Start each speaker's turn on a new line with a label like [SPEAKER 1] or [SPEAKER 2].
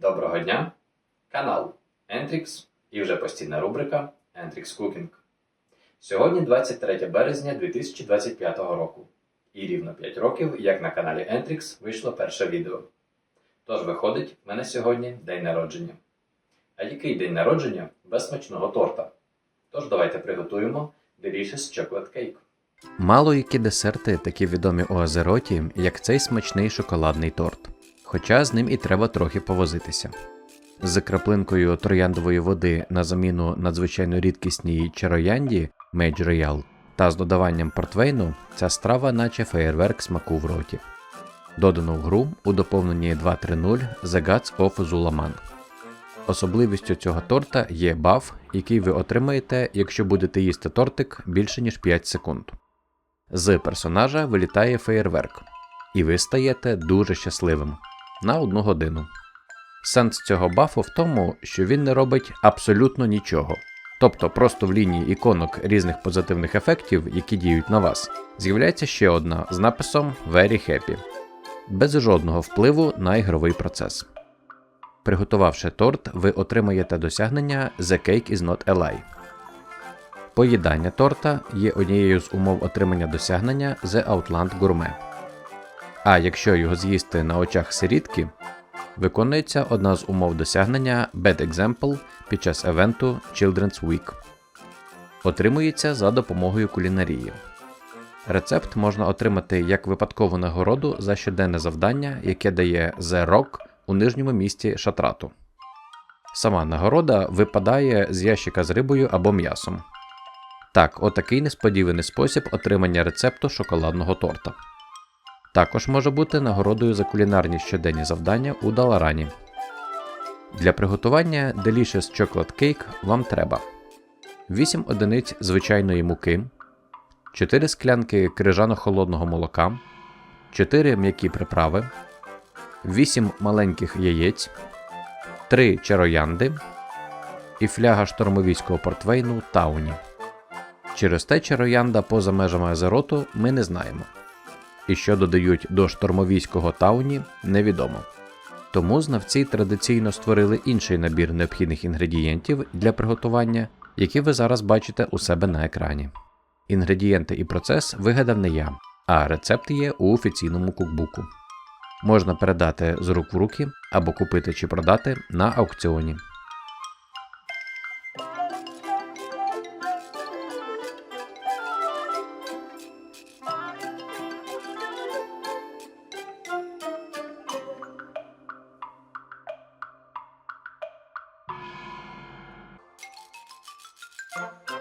[SPEAKER 1] Доброго дня! Канал Entrix і вже постійна рубрика Entrix Cooking. Сьогодні 23 березня 2025 року. І рівно 5 років, як на каналі Entrix вийшло перше відео. Тож виходить, в мене сьогодні день народження. А який день народження без смачного торта? Тож давайте приготуємо Delicious Chocolate Cake.
[SPEAKER 2] Мало які десерти такі відомі у Азероті, як цей смачний шоколадний торт. Хоча з ним і треба трохи повозитися. З краплинкою трояндової води на заміну надзвичайно рідкісній чароянді Мейдж Роял та з додаванням портвейну ця страва наче феєрверк смаку в роті. Додано в гру у доповненні 2.3.0 The Gods of Zulaman. Особливістю цього торта є баф, який ви отримаєте, якщо будете їсти тортик більше ніж 5 секунд. З персонажа вилітає феєрверк, і ви стаєте дуже щасливим на одну годину. Сенс цього бафу в тому, що він не робить абсолютно нічого. Тобто просто в лінії іконок різних позитивних ефектів, які діють на вас, з'являється ще одна з написом Very Happy, без жодного впливу на ігровий процес. Приготувавши торт, ви отримаєте досягнення The Cake is not a lie. Поїдання торта є однією з умов отримання досягнення The Outland Gourmet. А якщо його з'їсти на очах сирітки, виконується одна з умов досягнення Bad Example під час евенту Children's Week. Отримується за допомогою кулінарії. Рецепт можна отримати як випадкову нагороду за щоденне завдання, яке дає The Rock у нижньому місті шатрату. Сама нагорода випадає з ящика з рибою або м'ясом. Так, отакий несподіваний спосіб отримання рецепту шоколадного торта. Також може бути нагородою за кулінарні щоденні завдання у Даларані. Для приготування Delicious Chocolate Cake вам треба 8 одиниць звичайної муки, 4 склянки крижано-холодного молока, 4 м'які приправи, 8 маленьких яєць, 3 чароянди і фляга штормовійського портвейну Тауні. Через те чароянда поза межами Азероту ми не знаємо. І що додають до штормовійського тауні, невідомо. Тому знавці традиційно створили інший набір необхідних інгредієнтів для приготування, які ви зараз бачите у себе на екрані. Інгредієнти і процес вигадав не я, а рецепт є у офіційному кукбуку. Можна передати з рук в руки або купити чи продати на аукціоні. Thank you.